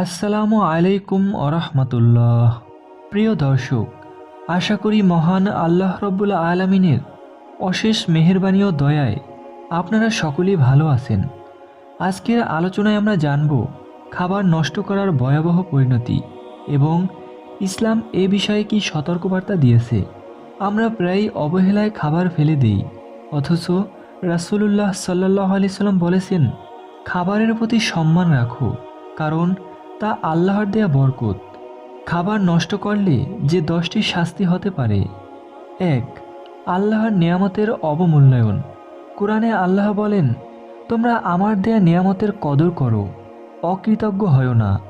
আসসালামু আলাইকুম আরহামতুল্লাহ প্রিয় দর্শক, আশা করি মহান আল্লাহ রব্বুল আলমিনের অশেষ মেহেরবানি ও দয়ায় আপনারা সকলেই ভালো আছেন। আজকের আলোচনায় আমরা জানব খাবার নষ্ট করার ভয়াবহ পরিণতি এবং ইসলাম এ বিষয়ে কি সতর্কবার্তা দিয়েছে। আমরা প্রায়ই অবহেলায় খাবার ফেলে দিই, অথচ রাসূলুল্লাহ সাল্লাহ আলি সাল্লাম বলেছেন, খাবারের প্রতি সম্মান রাখো, কারণ তা আল্লাহর দেয়া বরকত। খাবার নষ্ট করলে যে দশটি শাস্তি হতে পারে। এক, আল্লাহর নিয়ামতের অবমূল্যায়ন। কোরআনে আল্লাহ বলেন, তোমরা আমার দেয়া নিয়ামতের কদর করো, অকৃতজ্ঞ হয় না।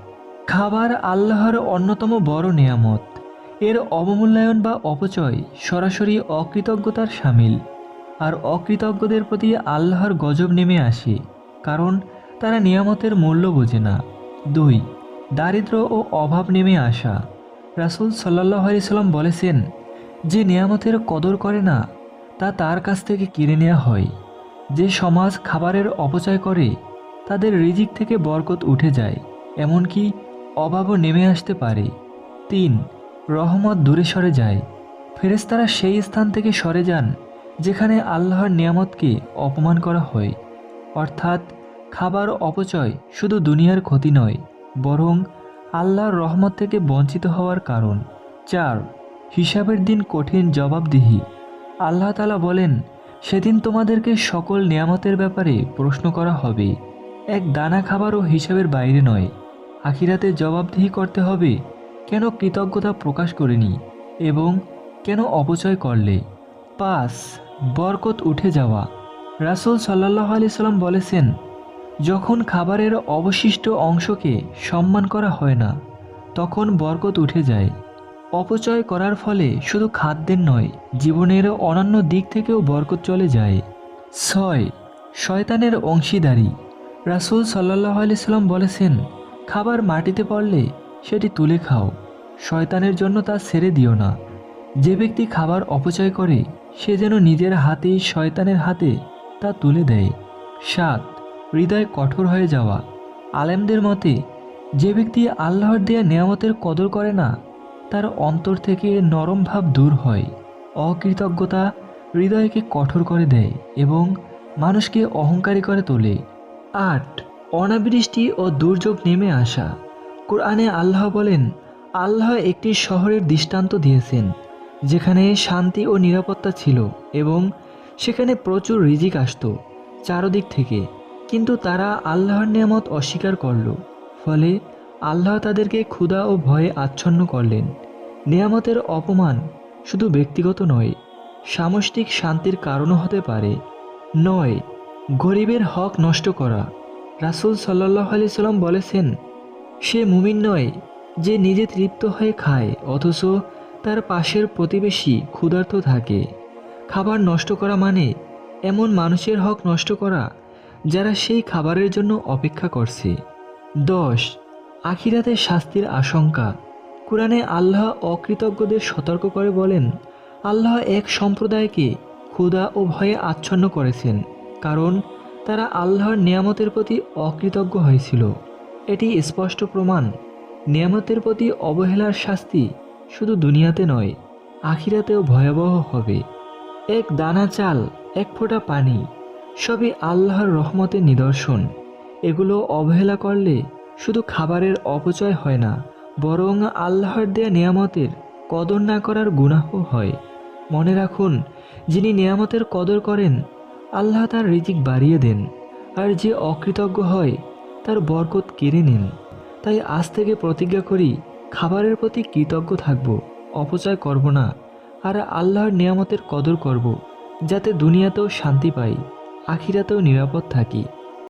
খাবার আল্লাহর অন্যতম বড় নিয়ামত। এর অবমূল্যায়ন বা অপচয় সরাসরি অকৃতজ্ঞতার সামিল। আর অকৃতজ্ঞদের প্রতি আল্লাহর গজব নেমে আসে, কারণ তারা নিয়ামতের মূল্য বোঝে না। দুই দারিদ্র ও অভাব নেমে আসা। রাসুল সাল্লাহ সাল্লাম বলেছেন, যে নিয়ামতের কদর করে না, তা তার কাছ থেকে কিনে নেওয়া হয়। যে সমাজ খাবারের অপচয় করে, তাদের রিজিক থেকে বরকত উঠে যায়, এমনকি অভাবও নেমে আসতে পারে। তিন, রহমত দূরে সরে যায়। ফেরেশতারা সেই স্থান থেকে সরে যান, যেখানে আল্লাহর নিয়ামতকে অপমান করা হয়। অর্থাৎ, খাবার অপচয় শুধু দুনিয়ার ক্ষতি নয় বরং আল্লাহর রহমত থেকে বঞ্চিত হওয়ার কারণ। চার, হিসাবের দিন কঠিন জবাবদিহি। আল্লাহ তালা বলেন, সেদিন তোমাদেরকে সকল নিয়ামতের ব্যাপারে প্রশ্ন করা হবে। এক দানা খাবারও হিসাবের বাইরে নয়। আখিরাতে জবাবদিহি করতে হবে। কেন কৃতজ্ঞতা প্রকাশ করেনি? এবং কেন অপচয় করলে? পাঁচ, বরকত উঠে যাওয়া। রাসুল সাল্লাহ আলি সাল্লাম বলেছেন যখন খাবারের অবশিষ্ট অংশকে সম্মান করা হয় না, তখন বরকত উঠে যায়। অপচয় করার ফলে শুধু খাদ্যের নয়, জীবনের অন্যান্য দিক থেকেও বরকত চলে যায়। ছয়, শয়তানের অংশীদারি। রাসুল সাল্লাহ আলি সাল্লাম বলেছেন, খাবার মাটিতে পড়লে সেটি তুলে খাও। শয়তানের জন্য তা ছেড়ে দিও না। যে ব্যক্তি খাবার অপচয় করে, সে যেন নিজের হাতেই শয়তানের হাতে তা তুলে দেয়। সাত হৃদয় কঠোর হয়ে যাওয়া। আলেমদের মতে, যে ব্যক্তি আল্লাহর দেয়া নিয়ামতের কদর করে না, তার অন্তর থেকে নরম ভাব দূর হয়। অকৃতজ্ঞতা হৃদয়কে কঠোর করে দেয় এবং মানুষকে অহংকারী করে তোলে। আট, অনাবৃষ্টি ও দুর্যোগ নেমে আসা। কোরআনে আল্লাহ বলেন, আল্লাহ একটি শহরের দৃষ্টান্ত দিয়েছেন, যেখানে শান্তি ও নিরাপত্তা ছিল এবং সেখানে প্রচুর রিজিক আসতো চারদিক থেকে। কিন্তু তারা আল্লাহর নিয়ামত অস্বীকার করল। ফলে আল্লাহ তাদেরকে ক্ষুধা ও ভয়ে আচ্ছন্ন করলেন। নিয়ামতের অপমান শুধু ব্যক্তিগত নয়, সামষ্টিক শান্তির কারণও হতে পারে। নয়, গরিবের হক নষ্ট করা। রাসুল সাল্লাহ আলি সাল্লাম বলেছেন, সে মুমিন নয় যে নিজে তৃপ্ত হয়ে খায়, অথচ তার পাশের প্রতিবেশী ক্ষুধার্ত থাকে। খাবার নষ্ট করা মানে এমন মানুষের হক নষ্ট করা যারা সেই খাবারের জন্য অপেক্ষা করছে। দশ আখিরাতে শাস্তির আশঙ্কা। কোরআনে আল্লাহ অকৃতজ্ঞদের সতর্ক করে বলেন, আল্লাহ এক সম্প্রদায়কে ক্ষুধা ও ভয়ে আচ্ছন্ন করেছেন, কারণ তারা আল্লাহর নিয়ামতের প্রতি অকৃতজ্ঞ হয়েছিল। এটি স্পষ্ট প্রমাণ, নিয়ামতের প্রতি অবহেলার শাস্তি শুধু দুনিয়াতে নয়, আখিরাতেও ভয়াবহ হবে। এক দানা চাল, এক ফোঁটা পানি সবই আল্লাহর রহমতের নিদর্শন। এগুলো অবহেলা করলে শুধু খাবারের অপচয় হয় না, বরং আল্লাহর দেয়া নিয়ামতের কদর না করার গুনাহ হয়। মনে রাখুন, যিনি নিয়ামতের কদর করেন, আল্লাহ তার রিজিক বাড়িয়ে দেন, আর যে অকৃতজ্ঞ হয়, তার বরকত কেড়ে নেন। তাই আজ থেকে প্রতিজ্ঞা করি, খাবারের প্রতি কৃতজ্ঞ থাকব, অপচয় করব না, আর আল্লাহর নিয়ামতের কদর করব, যাতে দুনিয়াতেও শান্তি পাই। আখিরাতেও নিরাপদ থাকি।